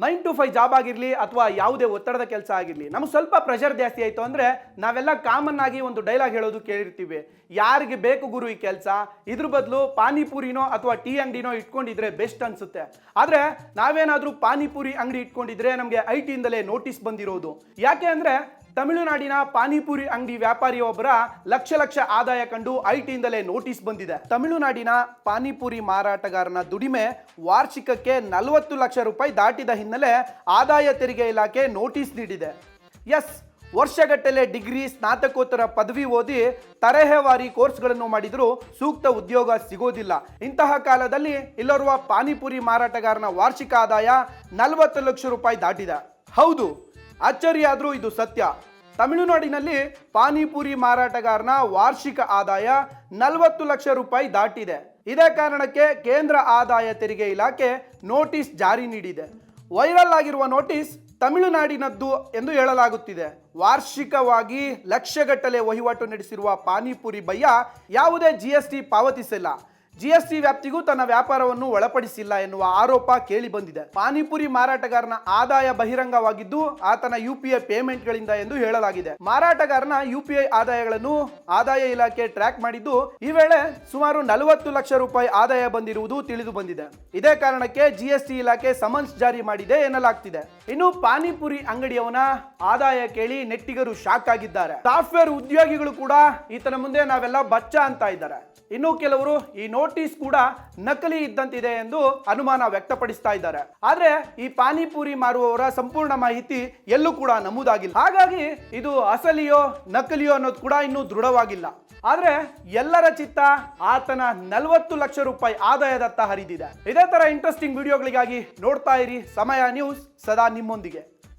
Nine to five job ಆಗಿರಲಿ ಅಥವಾ ಯಾವುದೇ ಒತ್ತಡದ ಕೆಲಸ ಆಗಿರಲಿ, ನಮ್ಗೆ ಸ್ವಲ್ಪ ಪ್ರೆಷರ್ ಜಾಸ್ತಿ ಆಯಿತು ಅಂದರೆ ನಾವೆಲ್ಲ ಕಾಮನ್ ಆಗಿ ಒಂದು ಡೈಲಾಗ್ ಹೇಳೋದು ಕೇಳಿರ್ತೀವಿ. ಯಾರಿಗೆ ಬೇಕು ಗುರು ಈ ಕೆಲಸ? ಇದ್ರ ಬದಲು ಪಾನಿಪುರಿನೋ ಅಥವಾ ಟೀ ಅಂಗಡಿನೋ ಇಟ್ಕೊಂಡಿದ್ರೆ ಬೆಸ್ಟ್ ಅನಿಸುತ್ತೆ. ಆದರೆ ನಾವೇನಾದರೂ ಪಾನಿಪುರಿ ಅಂಗಡಿ ಇಟ್ಕೊಂಡಿದ್ರೆ ನಮಗೆ ಐ ಟಿಯಿಂದಲೇ ನೋಟಿಸ್ ಬಂದಿರೋದು. ಯಾಕೆ ಅಂದರೆ ತಮಿಳುನಾಡಿನ ಪಾನಿಪುರಿ ಅಂಗಡಿ ವ್ಯಾಪಾರಿಯೊಬ್ಬರ ಲಕ್ಷ ಲಕ್ಷ ಆದಾಯ ಕಂಡು ಐಟಿಯಿಂದಲೇ ಟಿಯಿಂದಲೇ ನೋಟಿಸ್ ಬಂದಿದೆ. ತಮಿಳುನಾಡಿನ ಪಾನಿಪುರಿ ಮಾರಾಟಗಾರನ ದುಡಿಮೆ ವಾರ್ಷಿಕಕ್ಕೆ ನಲವತ್ತು ಲಕ್ಷ ರೂಪಾಯಿ ದಾಟಿದ ಹಿನ್ನೆಲೆ ಆದಾಯ ತೆರಿಗೆ ಇಲಾಖೆ ನೋಟಿಸ್ ನೀಡಿದೆ. ಎಸ್, ವರ್ಷಗಟ್ಟಲೆ ಡಿಗ್ರಿ ಸ್ನಾತಕೋತ್ತರ ಪದವಿ ಓದಿ ತರಹೇವಾರಿ ಕೋರ್ಸ್ಗಳನ್ನು ಮಾಡಿದರೂ ಸೂಕ್ತ ಉದ್ಯೋಗ ಸಿಗೋದಿಲ್ಲ. ಇಂತಹ ಕಾಲದಲ್ಲಿ ಇಲ್ಲರುವ ಪಾನಿಪುರಿ ಮಾರಾಟಗಾರನ ವಾರ್ಷಿಕ ಆದಾಯ ನಲವತ್ತು ಲಕ್ಷ ರೂಪಾಯಿ ದಾಟಿದೆ. ಹೌದು, ಅಚ್ಚರಿಯಾದರೂ ಇದು ಸತ್ಯ. ತಮಿಳುನಾಡಿನಲ್ಲಿ ಪಾನಿಪುರಿ ಮಾರಾಟಗಾರನ ವಾರ್ಷಿಕ ಆದಾಯ ನಲವತ್ತು ಲಕ್ಷ ರೂಪಾಯಿ ದಾಟಿದೆ. ಇದೇ ಕಾರಣಕ್ಕೆ ಕೇಂದ್ರ ಆದಾಯ ತೆರಿಗೆ ಇಲಾಖೆ ನೋಟಿಸ್ ಜಾರಿ ನೀಡಿದೆ. ವೈರಲ್ ಆಗಿರುವ ನೋಟಿಸ್ ತಮಿಳುನಾಡಿನದ್ದು ಎಂದು ಹೇಳಲಾಗುತ್ತಿದೆ. ವಾರ್ಷಿಕವಾಗಿ ಲಕ್ಷಗಟ್ಟಲೆ ವಹಿವಾಟು ನಡೆಸಿರುವ ಪಾನಿಪುರಿ ಬಯ್ಯ ಯಾವುದೇ ಜಿ ಎಸ್ ಪಾವತಿಸಿಲ್ಲ. ಜಿ ಎಸ್ ಟಿ ವ್ಯಾಪ್ತಿಗೂ ತನ್ನ ವ್ಯಾಪಾರವನ್ನು ಒಳಪಡಿಸಿಲ್ಲ ಎನ್ನುವ ಆರೋಪ ಕೇಳಿ ಬಂದಿದೆ. ಪಾನಿಪುರಿ ಮಾರಾಟಗಾರನ ಆದಾಯ ಬಹಿರಂಗವಾಗಿದ್ದು ಆತನ ಯುಪಿಐ ಪೇಮೆಂಟ್ಗಳಿಂದ ಎಂದು ಹೇಳಲಾಗಿದೆ. ಮಾರಾಟಗಾರನ ಯುಪಿಐ ಆದಾಯಗಳನ್ನು ಆದಾಯ ಇಲಾಖೆ ಟ್ರ್ಯಾಕ್ ಮಾಡಿದ್ದು ಈ ವೇಳೆ ಸುಮಾರು ನಲವತ್ತು ಲಕ್ಷ ರೂಪಾಯಿ ಆದಾಯ ಬಂದಿರುವುದು ತಿಳಿದು ಬಂದಿದೆ. ಇದೇ ಕಾರಣಕ್ಕೆ ಜಿಎಸ್ಟಿ ಇಲಾಖೆ ಸಮನ್ಸ್ ಜಾರಿ ಮಾಡಿದೆ ಎನ್ನಲಾಗ್ತಿದೆ. ಇನ್ನು ಪಾನಿಪುರಿ ಅಂಗಡಿಯವನ ಆದಾಯ ಕೇಳಿ ನೆಟ್ಟಿಗರು ಶಾಕ್ ಆಗಿದ್ದಾರೆ. ಸಾಫ್ಟ್ವೇರ್ ಉದ್ಯೋಗಿಗಳು ಕೂಡ ಈತನ ಮುಂದೆ ನಾವೆಲ್ಲ ಬಚ್ಚ ಅಂತ ಇದ್ದಾರೆ. ಇನ್ನು ಕೆಲವರು ಈ ನೋಟಿಸ್ ಕೂಡ ನಕಲಿ ಇದ್ದಂತಿದೆ ಎಂದು ಅನುಮಾನ ವ್ಯಕ್ತಪಡಿಸ್ತಾ ಇದ್ದಾರೆ. ಆದ್ರೆ ಈ ಪಾನಿಪುರಿ ಮಾರುವವರ ಸಂಪೂರ್ಣ ಮಾಹಿತಿ ಎಲ್ಲೂ ಕೂಡ ನಮೂದಾಗಿಲ್ಲ. ಹಾಗಾಗಿ ಇದು ಅಸಲಿಯೋ ನಕಲಿಯೋ ಅನ್ನೋದು ಕೂಡ ಇನ್ನೂ ದೃಢವಾಗಿಲ್ಲ. ಆದ್ರೆ ಎಲ್ಲರ ಚಿತ್ತ ಆತನ ನಲವತ್ತು ಲಕ್ಷ ರೂಪಾಯಿ ಆದಾಯದತ್ತ ಹರಿದಿದೆ. ಇದೇ ತರ ಇಂಟ್ರೆಸ್ಟಿಂಗ್ ವಿಡಿಯೋಗಳಿಗಾಗಿ ನೋಡ್ತಾ ಇರಿ. ಸಮಯ ನ್ಯೂಸ್ ಸದಾ ನಿಮ್ಮೊಂದಿಗೆ.